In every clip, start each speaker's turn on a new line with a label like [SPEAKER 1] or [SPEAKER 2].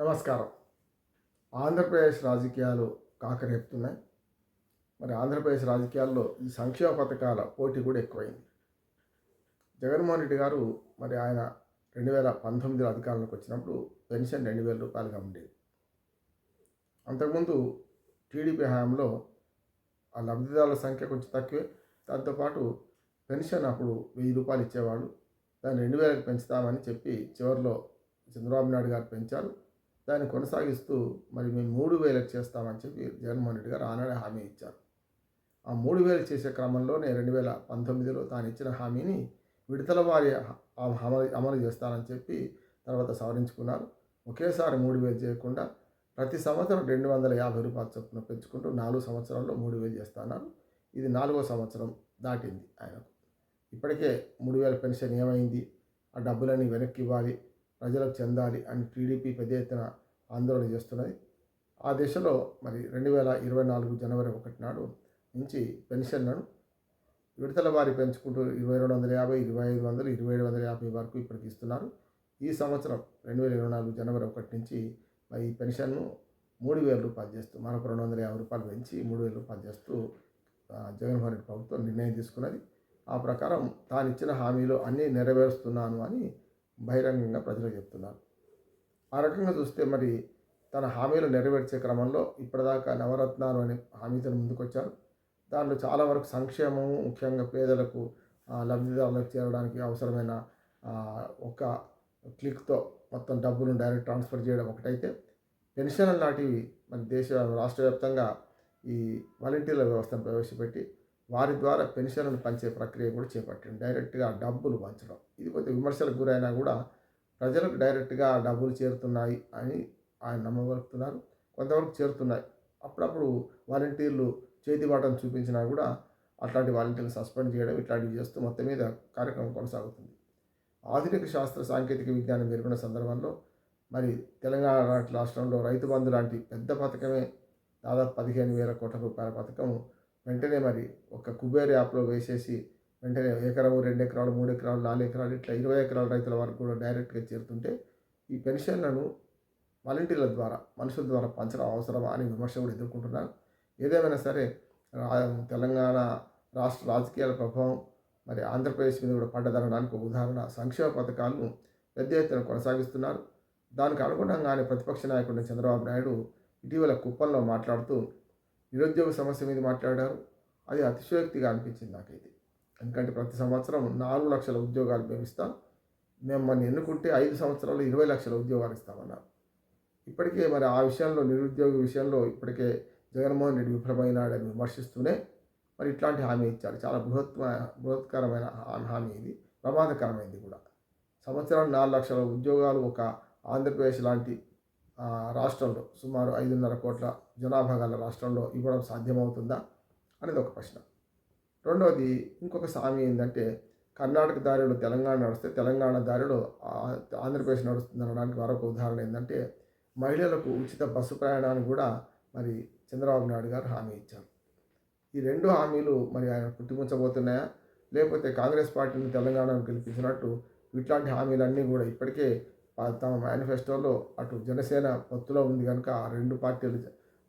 [SPEAKER 1] నమస్కారం. ఆంధ్రప్రదేశ్ రాజకీయాలు కాకరేపుతున్నాయి. మరి ఆంధ్రప్రదేశ్ రాజకీయాల్లో ఈ సంక్షేమ పథకాల పోటీ కూడా ఎక్కువైంది. జగన్మోహన్ రెడ్డి గారు మరి ఆయన రెండు వేల పంతొమ్మిదిలో అధికారంలోకి వచ్చినప్పుడు పెన్షన్ రెండు వేల రూపాయలుగా ఉండేది. అంతకుముందు టీడీపీ హయాంలో ఆ లబ్ధిదారుల సంఖ్య కొంచెం తక్కువే. దాంతోపాటు పెన్షన్ అప్పుడు వెయ్యి రూపాయలు ఇచ్చేవాళ్ళు. దాన్ని రెండు వేలకు పెంచుతామని చెప్పి చివరిలో చంద్రబాబు నాయుడు గారు పెంచారు. దాన్ని కొనసాగిస్తూ మరి మేము మూడు వేలకు చేస్తామని చెప్పి జగన్మోహన్ రెడ్డి గారు ఆనాడే హామీ ఇచ్చారు. ఆ మూడు వేలు చేసే క్రమంలోనే రెండు వేల పంతొమ్మిదిలో తాను ఇచ్చిన హామీని విడతల వారి అమలు అమలు చేస్తానని చెప్పి తర్వాత సవరించుకున్నారు. ఒకేసారి మూడు వేలు చేయకుండా ప్రతి సంవత్సరం రెండు వందల యాభై రూపాయలు చొప్పున పెంచుకుంటూ నాలుగు సంవత్సరాల్లో మూడు వేలు చేస్తున్నారు ఇది నాలుగో సంవత్సరం దాటింది ఆయనకు. ఇప్పటికే మూడు వేల పెన్షన్ ఏమైంది? ఆ డబ్బులన్నీ వెనక్కి ఇవ్వాలి ప్రజలకు చెందాలి అని టీడీపీ పెద్ద ఎత్తున ఆందోళన చేస్తున్నాయి. ఆ దిశలో మరి రెండు వేల ఇరవై నాలుగు జనవరి ఒకటి నాడు నుంచి పెన్షన్లను విడతల వారి పెంచుకుంటూ ఇరవై రెండు వందల యాభై ఇరవై ఐదు వందలు ఇరవై ఏడు వందల యాభై వరకు ఇప్పటికి ఇస్తున్నారు. ఈ సంవత్సరం రెండు వేల ఇరవై నాలుగు జనవరి ఒకటి నుంచి మరి ఈ పెన్షన్ను మూడు వేల రూపాయలు చేస్తూ మరొక రెండు వందల యాభై రూపాయలు పెంచి మూడు వేల రూపాయలు చేస్తూ జగన్మోహన్ రెడ్డి ప్రభుత్వం నిర్ణయం తీసుకున్నది. ఆ ప్రకారం తాను ఇచ్చిన హామీలు అన్నీ నెరవేరుస్తున్నాను అని బహిరంగంగా ప్రజలకు చెప్తున్నారు. ఆ రకంగా చూస్తే మరి తన హామీలు నెరవేర్చే క్రమంలో ఇప్పటిదాకా నవరత్నాలు అనే హామీతో ముందుకొచ్చారు. దాంట్లో చాలా వరకు సంక్షేమము ముఖ్యంగా పేదలకు లబ్ధిదారులకు చేరడానికి అవసరమైన ఒక క్లిక్తో మొత్తం డబ్బులను డైరెక్ట్ ట్రాన్స్ఫర్ చేయడం ఒకటైతే పెన్షన్ లాంటివి మన దేశ రాష్ట్ర వ్యాప్తంగా ఈ వాలంటీర్ల వ్యవస్థను ప్రవేశపెట్టి వారి ద్వారా పెన్షన్లను పంచే ప్రక్రియ కూడా చేపట్టండి డైరెక్ట్గా డబ్బులు పంచడం. ఇది కొంచెం విమర్శలకు గురైనా కూడా ప్రజలకు డైరెక్ట్గా డబ్బులు చేరుతున్నాయి అని ఆయన నమ్మగలుగుతున్నారు కొంతవరకు చేరుతున్నాయి. అప్పుడప్పుడు వాలంటీర్లు చేతిబాటను చూపించినా కూడా అట్లాంటి వాలంటీర్లు సస్పెండ్ చేయడం ఇట్లాంటివి చేస్తూ మొత్తం మీద కార్యక్రమం కొనసాగుతుంది. ఆధునిక శాస్త్ర సాంకేతిక విజ్ఞానం మెరుగున్న సందర్భంలో మరి తెలంగాణ రాష్ట్రంలో రైతు బంధు లాంటి పెద్ద పథకమే దాదాపు పదిహేను వేల కోట్ల రూపాయల పథకం వెంటనే మరి ఒక కుబేర్ యాప్లో వేసేసి వెంటనే ఎకరము రెండు ఎకరాలు మూడు ఎకరాలు నాలుగు ఎకరాలు ఇట్లా ఇరవై ఎకరాల రైతుల వరకు కూడా డైరెక్ట్గా చేరుతుంటే ఈ పెన్షన్లను వాలంటీర్ల ద్వారా మనుషుల ద్వారా పంచడం అవసరమా అని విమర్శ కూడా ఎదుర్కొంటున్నారు. ఏదేమైనా సరే తెలంగాణ రాష్ట్ర రాజకీయాల ప్రభావం మరి ఆంధ్రప్రదేశ్ మీద కూడా పడ్డదనడానికి ఒక ఉదాహరణ సంక్షేమ పథకాలను పెద్ద ఎత్తున కొనసాగిస్తున్నారు. దానికి అనుగుణంగానే ప్రతిపక్ష నాయకుడు చంద్రబాబు నాయుడు ఇటీవల కుప్పంలో మాట్లాడుతూ నిరుద్యోగ సమస్య మీద మాట్లాడారు. అది అతిశయోక్తిగా అనిపించింది నాకైతే. ఎందుకంటే ప్రతి సంవత్సరం నాలుగు లక్షల ఉద్యోగాలు మేము ఇస్తాం. మేము మన ఎన్నుకుంటే ఐదు సంవత్సరాలు ఇరవై లక్షల ఉద్యోగాలు ఇస్తామన్నారు. ఇప్పటికే మరి ఆ విషయంలో నిరుద్యోగ విషయంలో ఇప్పటికే జగన్మోహన్ రెడ్డి విఫలమైనాడని విమర్శిస్తూనే మరి ఇట్లాంటి హామీ ఇచ్చారు. చాలా బృహత్ బృహత్కరమైన హా- హామీ ఇది. ప్రమాదకరమైంది కూడా. సంవత్సరానికి నాలుగు లక్షల ఉద్యోగాలు ఒక ఆంధ్రప్రదేశ్ లాంటి రాష్ట్రంలో సుమారు ఐదున్నర కోట్ల జనాభా గల రాష్ట్రంలో ఇవ్వడం సాధ్యమవుతుందా అనేది ఒక ప్రశ్న. రెండవది ఇంకొక సామి ఏంటంటే కర్ణాటక దారిలో తెలంగాణ నడిస్తే తెలంగాణ దారిలో ఆంధ్రప్రదేశ్ నడుస్తుంది అనడానికి మరొక ఉదాహరణ ఏంటంటే మహిళలకు ఉచిత బస్సు ప్రయాణాన్ని కూడా మరి చంద్రబాబు నాయుడు గారు హామీ ఇచ్చారు. ఈ రెండు హామీలు మరి ఆయన పుట్టిముంచబోతున్నాయా లేకపోతే కాంగ్రెస్ పార్టీని తెలంగాణను గెలిపించినట్టు ఇట్లాంటి హామీలన్నీ కూడా ఇప్పటికే తమ మేనిఫెస్టోలో అటు జనసేన పొత్తులో ఉంది కనుక ఆ రెండు పార్టీలు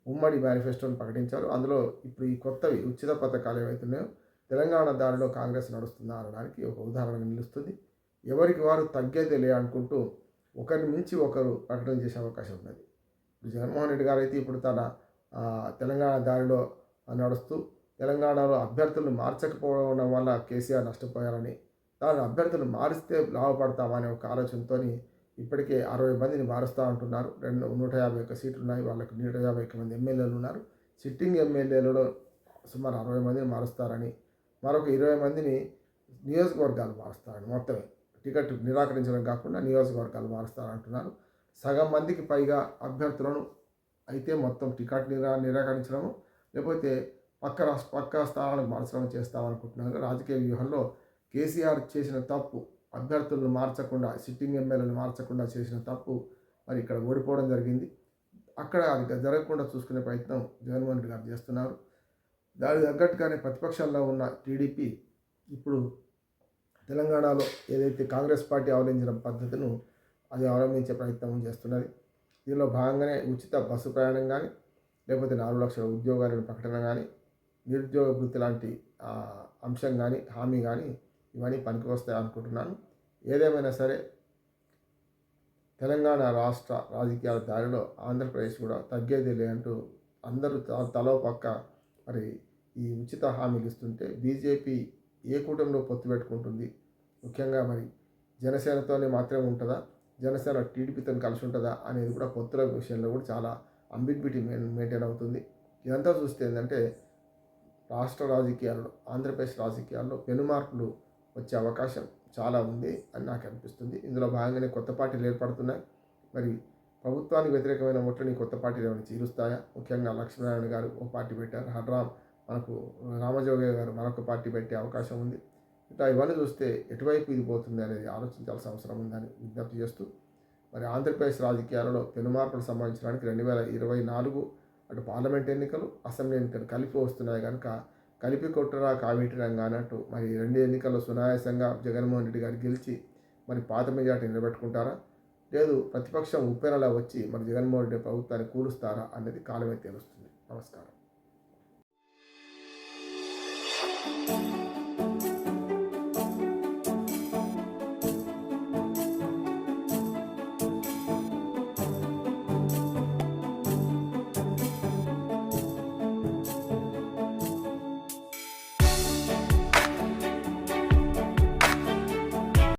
[SPEAKER 1] ఉమ్మడి మేనిఫెస్టోని ప్రకటించారు. అందులో ఇప్పుడు ఈ కొత్తవి ఉచిత పథకాలు ఏవైతున్నాయో తెలంగాణ దారిలో కాంగ్రెస్ నడుస్తుందా అనడానికి ఒక ఉదాహరణగా నిలుస్తుంది. ఎవరికి వారు తగ్గేదే లే అనుకుంటూ ఒకరిని మించి ఒకరు ప్రకటన చేసే అవకాశం ఉన్నది. ఇప్పుడు జగన్మోహన్ రెడ్డి గారు అయితే ఇప్పుడు తన తెలంగాణ దారిలో నడుస్తూ తెలంగాణలో అభ్యర్థులను మార్చకపోవడం వల్ల కేసీఆర్ నష్టపోయారని తాను అభ్యర్థులు మారిస్తే లాభపడతామనే ఒక ఆలోచనతో ఇప్పటికే అరవై మందిని మారుస్తూ అంటున్నారు రెండు నూట యాభై ఒక్క సీట్లు ఉన్నాయి వాళ్ళకి నూట యాభై ఒక్క మంది ఎమ్మెల్యేలు ఉన్నారు. సిట్టింగ్ ఎమ్మెల్యేలలో సుమారు అరవై మందిని మారుస్తారని మరొక ఇరవై మందిని నియోజకవర్గాలు మారుస్తారని మొత్తమే. టికెట్ నిరాకరించడం కాకుండా నియోజకవర్గాలు మారుస్తారంటున్నారు. సగం మందికి పైగా అభ్యర్థులను అయితే మొత్తం టికెట్ నిరా నిరాకరించడము లేకపోతే పక్క రాష్ట్ర పక్క స్థానాలకు మార్చడం చేస్తామనుకుంటున్నారు. రాజకీయ వ్యూహంలో కేసీఆర్ చేసిన తప్పు అభ్యర్థులను మార్చకుండా సిట్టింగ్ ఎమ్మెల్యేలను మార్చకుండా చేసిన తప్పు మరి ఇక్కడ ఓడిపోవడం జరిగింది. అక్కడ అది జరగకుండా చూసుకునే ప్రయత్నం జగన్మోహన్ రెడ్డి గారు చేస్తున్నారు. దాని తగ్గట్టుగానే ప్రతిపక్షంలో ఉన్న టీడీపీ ఇప్పుడు తెలంగాణలో ఏదైతే కాంగ్రెస్ పార్టీ అవలంబించిన పద్ధతిను అది అవలంబించే ప్రయత్నం చేస్తున్నది. దీనిలో భాగంగానే ఉచిత బస్సు ప్రయాణం కానీ లేకపోతే నాలుగు లక్షల ఉద్యోగాలను ప్రకటన కానీ నిరుద్యోగ వృత్తి లాంటి అంశం కానీ హామీ కానీ ఇవన్నీ పనికి వస్తాయి అనుకుంటున్నాను. ఏదేమైనా సరే తెలంగాణ రాష్ట్ర రాజకీయాల దారిలో ఆంధ్రప్రదేశ్ కూడా తగ్గేది లేదంటూ అందరూ త- తలో పక్క మరి ఈ ఉచిత హామీలు ఇస్తుంటే బీజేపీ ఏ కూటమిలో పొత్తు పెట్టుకుంటుంది? ముఖ్యంగా మరి జనసేనతోనే మాత్రమే ఉంటుందా? జనసేన టీడీపీతో కలిసి ఉంటుందా? అనేది కూడా పొత్తుల విషయంలో కూడా చాలా అంబిగ్విటీ మెయింటైన్ అవుతుంది. ఇదంతా చూస్తే ఏంటంటే రాష్ట్ర రాజకీయాల్లో ఆంధ్రప్రదేశ్ రాజకీయాల్లో పెనుమార్పులు వచ్చే అవకాశం చాలా ఉంది అని నాకు అనిపిస్తుంది. ఇందులో భాగంగానే కొత్త పార్టీలు ఏర్పడుతున్నాయి. మరి ప్రభుత్వానికి వ్యతిరేకమైన ఓట్లని కొత్త పార్టీలు ఏమైనా చీలుస్తాయా? ముఖ్యంగా లక్ష్మీనారాయణ గారు ఒక పార్టీ పెట్టారు. హర్రామ్ మనకు రామజోగయ్య గారు మరొక పార్టీ పెట్టే అవకాశం ఉంది. ఇట్లా ఇవన్నీ చూస్తే ఎటువైపు ఇది పోతుంది అనేది ఆలోచించాల్సిన అవసరం ఉందని విజ్ఞప్తి చేస్తూ మరి ఆంధ్రప్రదేశ్ రాజకీయాలలో పెనుమార్పులు సంబంధించడానికి రెండు వేల ఇరవై నాలుగు అటు పార్లమెంట్ ఎన్నికలు అసెంబ్లీ ఎన్నికలు కలిపి వస్తున్నాయి కనుక కలిపి కొట్టరా కావిటిరంగా అన్నట్టు మరి రెండు ఎన్నికల్లో సునాయాసంగా జగన్మోహన్ రెడ్డి గారు గెలిచి మరి పాత మెజార్టీ నిలబెట్టుకుంటారా? లేదు ప్రతిపక్షం ఉప్పెనలా వచ్చి మరి జగన్మోహన్ రెడ్డి ప్రభుత్వాన్ని కూలుస్తారా అనేది కాలమే తెలుస్తుంది. నమస్కారం.